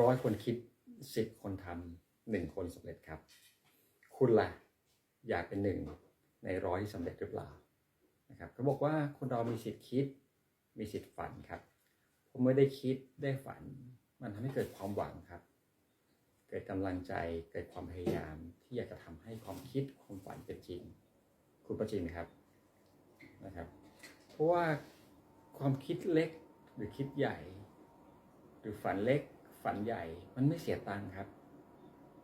ร้อยคนคิดสิบคนทำหนึ่งคนสำเร็จครับ คุณล่ะอยากเป็นหนึ่งในร้อยที่สำเร็จหรือเปล่านะครับเขาบอกว่าคนเรามีสิทธิ์คิดมีสิทธิ์ฝันครับผมไม่ได้คิดได้ฝัน มันทำให้เกิดความหวังครับ เกิดกำลังใจเกิดความพยายามที่อยากจะทำให้ความคิดความฝันเป็นจริง คุณประจินครับนะครับ เพราะว่าความคิดเล็กหรือคิดใหญ่ หรือฝันเล็ก ฝันใหญ่มันไม่เสียตังค์ครับ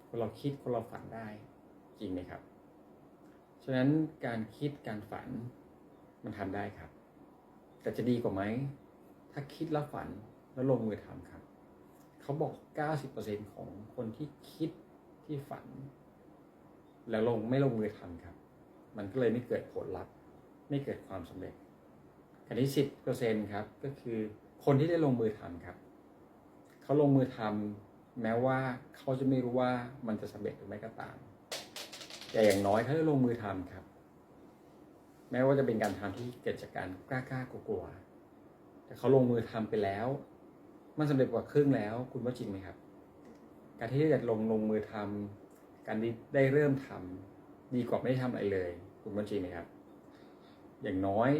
คนเราคิดคนเราฝันได้จริงไหมครับ ฉะนั้นการคิดการฝันมันทำได้ครับ แต่จะดีกว่าไหม ถ้าคิดแล้วฝันแล้วลงมือทำครับ เขาบอก 90%ของคนที่คิดที่ฝัน แล้วลงไม่ลงมือทำครับ มันก็เลยไม่เกิดผลลัพธ์ ไม่เกิดความสำเร็จอันที่สิบเปอร์เซ็นครับ ก็คือคนที่ได้ลงมือทำครับ เขาลงมือทำแม้ว่าเขาจะไม่รู้ว่ามันจะสำเร็จหรือไม่ก็ตาม แต่อย่างน้อยเขาได้ลงมือทำครับ แม้ว่าจะเป็นการทำที่เกิดจากการกล้ากล้ากลัวแต่เขาลงมือทำไปแล้ว มันสำเร็จกว่าครึ่งแล้ว คุณว่าจริงไหมครับ การที่จะลงลงมือทำการที่ได้เริ่มทำดีกว่าไม่ได้ทำอะไรเลย คุณว่าจริงไหมครับ อย่างน้อย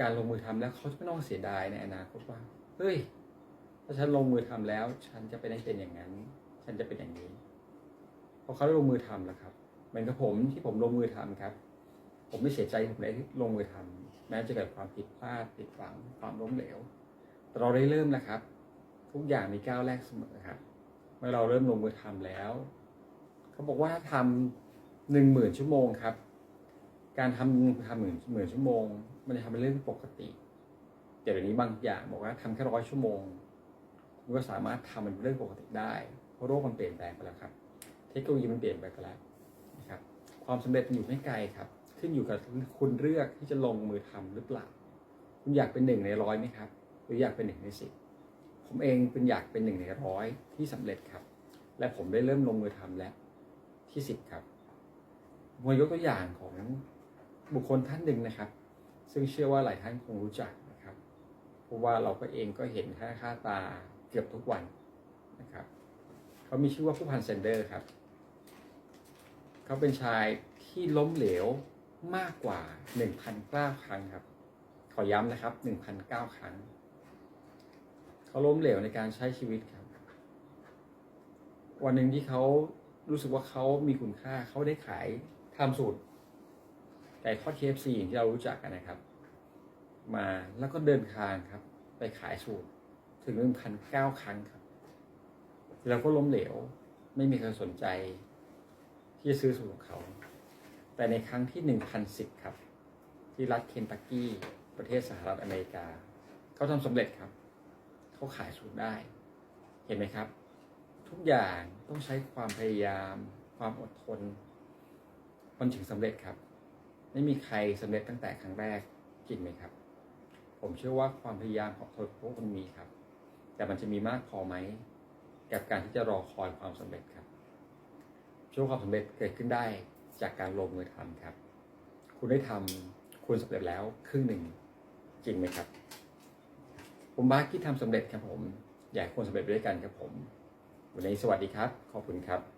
การลงมือทำแล้วเขาจะไม่ต้องเสียดายในอนาคตว่าเฮ้ย ถ้าฉันลงมือทำแล้ว ฉันจะไปได้เป็นอย่างนั้น ฉันจะเป็นอย่างนี้พราะเขาลงมือทำแล้วครับ เหมือนกับผมที่ผมลงมือทำครับ ผมไม่เสียใจที่ผมได้ลงมือทำแม้จะเกิดความผิดพลาดผิดหวังความล้มเหลวแต่เราได้เริ่มแล้วครับ ทุกอย่างมีก้าวแรกเสมอครับ เมื่อเราเริ่มลงมือทำแล้วเขาบอกว่าทำหนึ่งหมื่นชั่วโมงครับ การทำทำหมื่นหมื่นชั่วโมง มันจะทำเป็นเรื่องปกติแต่เดี๋ยวนี้บางอย่างบอกว่าทำแค่ร้อยชั่วโมง ก็สามารถทำมันเป็นเรื่องปกติได้ เพราะโลกมันเปลี่ยนแปลงไปแล้วครับ เทคโนโลยีมันเปลี่ยนไปแล้วนะครับ ความสำเร็จอยู่ไม่ไกลครับ ขึ้นอยู่กับคุณเลือกที่จะลงมือทำหรือเปล่า คุณอยากเป็นหนึ่งในร้อยไหมครับ หรืออยากเป็นหนึ่งในสิบผมเองเป็นอยากเป็นหนึ่งในร้อยที่สำเร็จครับ และผมได้เริ่มลงมือทำแล้วที่สิบครับผมยกตัวอย่างของบุคคลท่านหนึ่งนะครับ ซึ่งเชื่อว่าหลายท่านคงรู้จักนะครับ เพราะว่าเราก็เองก็เห็นค่าค่าตา เกือบทุกวันนะครับเขามีชื่อว่าผู้พันเซนเดอร์ครับ เขาเป็นชายที่ล้มเหลวมากกว่า 1,009 ครั้งครับ ขอย้ำนะครับ 1,009 ครั้ง เขาล้มเหลวในการใช้ชีวิตครับ วันหนึ่งที่เขารู้สึกว่าเขามีคุณค่าเขาได้ขายทำสูตรไก่ทอด KFC อย่างที่เรารู้จักกันนะครับ มาแล้วก็เดินทางครับ ไปขายสูตร ถึง1,009ครั้งครับ แล้วก็ล้มเหลว ไม่มีใครสนใจ ที่จะซื้อสูตรของเขา แต่ในครั้งที่1,010ครับ ที่รัฐเคนตักกี้ประเทศสหรัฐอเมริกา เขาทำสำเร็จครับ เขาขายสูตรได้ เห็นไหมครับ ทุกอย่างต้องใช้ความพยายาม ความอดทนมันถึงสำเร็จครับ ไม่มีใครสำเร็จตั้งแต่ครั้งแรกจริงไหมครับผมเชื่อว่าความพยายามของทุกคนมีครับ แต่มันจะมีมากพอไหมกับการที่จะรอคอยความสำเร็จครับช่วงความสำเร็จเกิดขึ้นได้จากการลงมือทำครับ คุณได้ทำคุณสำเร็จแล้วครึ่งหนึ่งจริงไหมครับ ผมบาร์คิดทำสำเร็จครับผม อยากคนสำเร็จไปด้วยกันครับผม วันนี้สวัสดีครับ ขอบคุณครับ